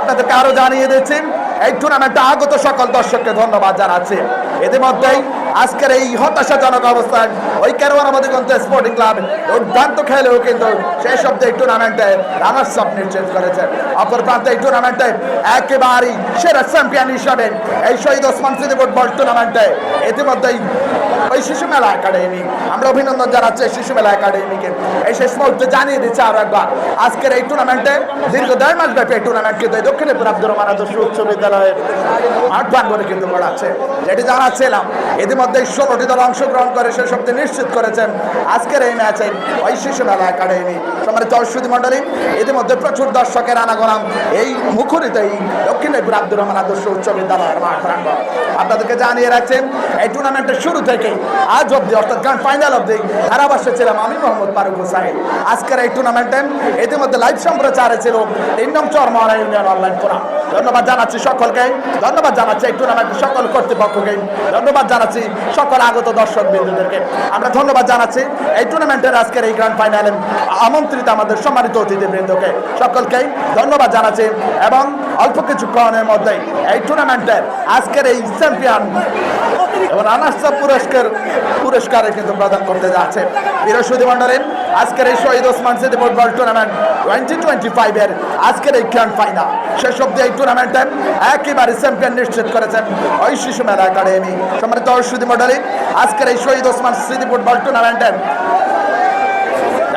আপনাদেরকে আরও জানিয়ে দিচ্ছি, এই টুর্নামেন্টে আগত সকল দর্শককে ধন্যবাদ জানাচ্ছি। ইতিমধ্যেই আজকের এই হতাশাজনক অবস্থায় ওই কেরোয়ানা মধ্যগঞ্জ স্পোর্টিং ক্লাব দুর্দান্ত খেলেও কিন্তু সেই শব্দে এই টুর্নামেন্টে রানার্স আপ নিশ্চিত করেছে। অপর প্রান্তে এই টুর্নামেন্টে একেবারেই সেরা চ্যাম্পিয়ন হিসাবে এই শহীদ ওসমান সিদ্দিক ফুটবল টুর্নামেন্টে ইতিমধ্যেই ওই শিশু মেলা একাডেমি আমরা অভিনন্দন জানাচ্ছি এই শিশু মেলা একাডেমিকে এই শেষ মুহূর্তে জানিয়ে দিচ্ছে আরও একবার, আজকের এই টুর্নামেন্টে দীর্ঘ দেড় মাস ব্যাপী এই টুর্নামেন্ট কিন্তু এই দক্ষিণেপুর আব্দুর রহমান আদর্শ উচ্চ বিদ্যালয়ের মাঠ প্রাঙ্গনে কিন্তু করাচ্ছে যেটি জানাচ্ছিলাম ইতিমধ্যে ষোলোটি দল অংশগ্রহণ করে সে সবটি নিশ্চিত করেছেন আজকের এই ম্যাচে ওই শিশু মেলা একাডেমি। সম্মানিত অশ্বতী মন্ডলী ইতিমধ্যে প্রচুর দর্শকের আনাগোনাম এই মুখরিত এই দক্ষিণেপুর আব্দুর রহমান আদর্শ উচ্চ বিদ্যালয়ের মাঠ। আপনাদেরকে জানিয়ে রাখছেন, এই টুর্নামেন্টের শুরু থেকেই আজ অব্দি অর্থাৎ গ্র্যান্ড ফাইনাল অব্দি ধারাভাষ্যে ছিলাম আমি, মোহাম্মদ ফারুক হোসাইন। আজকের এই টুর্নামেন্টে ইতিমধ্যে লাইভ সম্প্রচারে ছিল তিন নং চরমহলা ইউনিয়ন অনলাইন ফোরাম। ধন্যবাদ জানাচ্ছি সকলকে। ধন্যবাদ জানাচ্ছি এই টুর্নামেন্টের সকল কর্তৃপক্ষকে। ধন্যবাদ জানাচ্ছি সকল আগত দর্শক বিন্দুদেরকে আমরা ধন্যবাদ জানাচ্ছি এই টুর্নামেন্টের আজকের এই গ্রান্ড ফাইনালে আমন্ত্রিত আমাদের সম্মানিত অতিথিবৃন্দকে সকলকেই ধন্যবাদ জানাচ্ছি এবং অল্প কিছুক্ষণের মধ্যে এই টুর্নামেন্টের আজকের এই চ্যাম্পিয়ন এবং রানার্স পুরস্কার, পুরস্কারে কিন্তু প্রদান করতে যাচ্ছে। বৃহস্পতি মন্ডলের আজকের এই শহীদ ওসমান সিদ্ধি ফুটবল টুর্নামেন্ট টোয়েন্টি টোয়েন্টি ফাইভের আজকের এই গ্র্যান্ড ফাইনাল শেষ অব্দি এই টুর্নামেন্টে একেবারে চ্যাম্পিয়ন নিশ্চিত করেছেন ওই শিশু মেলা একাডেমি। সম্মানিত ঔষধি মন্ডলী আজকের এই শহীদ ওসমান স্মৃতি ফুটবল টুর্নামেন্টের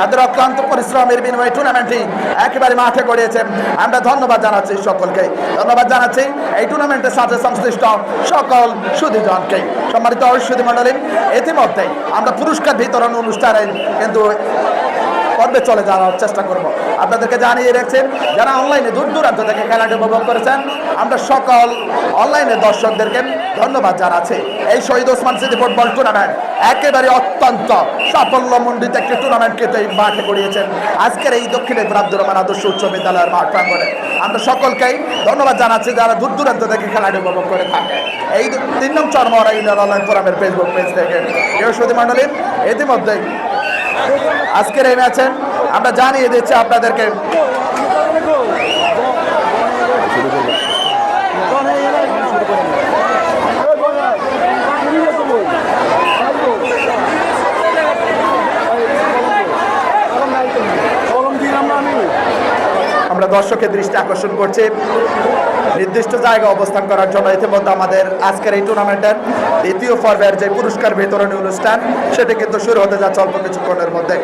যাদের অক্লান্ত পরিশ্রমের বিনিময়ে টুর্নামেন্টটি একেবারে মাঠে গড়িয়েছেন আমরা ধন্যবাদ জানাচ্ছি সকলকে। ধন্যবাদ জানাচ্ছি এই টুর্নামেন্টের সাথে সংশ্লিষ্ট সকল সুদীজনকে সম্মানিত সুদী মন্ডলী ইতিমধ্যেই আমরা পুরস্কার বিতরণ অনুষ্ঠানে কিন্তু পর্বে চলে যাওয়ার চেষ্টা করব। আপনাদেরকে জানিয়ে রেখেছেন, যারা অনলাইনে দূর দূরান্ত থেকে খেলাটি উপভোগ করেছেন, আমরা সকল অনলাইনে দর্শকদেরকে ধন্যবাদ জানাচ্ছি। এই Shahid Osman city football tournament একেবারে অত্যন্ত সাফল্যমণ্ডিত একটি টুর্নামেন্ট কিন্তু এই মাঠে গড়িয়েছেন। আজকের এই দক্ষিণে আব্দুর রহমান আদর্শ উচ্চ বিদ্যালয়ের মাঠ প্রাঙ্গণে। আমরা সকলকেই ধন্যবাদ জানাচ্ছি যারা দূর দূরান্ত থেকে খেলাটি উপভোগ করে থাকে। এই তিন নং চরমরা ইউনিয়ন অনলাইন ফোরামের ফেসবুক পেজ থেকে। বৃহস্পতি মণ্ডলী, ইতিমধ্যেই আজকের এই ম্যাচে আমরা জানিয়ে দিচ্ছি আপনাদেরকে আমরা দর্শকের দৃষ্টি আকর্ষণ করছি। নির্দিষ্ট জায়গা অবস্থান করার জন্য ইতিমধ্যে আমাদের আজকের এই টুর্নামেন্টের দ্বিতীয় পর্বের যে পুরস্কার বিতরণী অনুষ্ঠান, সেটি কিন্তু শুরু হতে যাচ্ছে অল্প কিছুক্ষণের মধ্যে।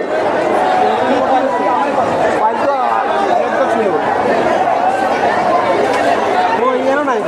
নাই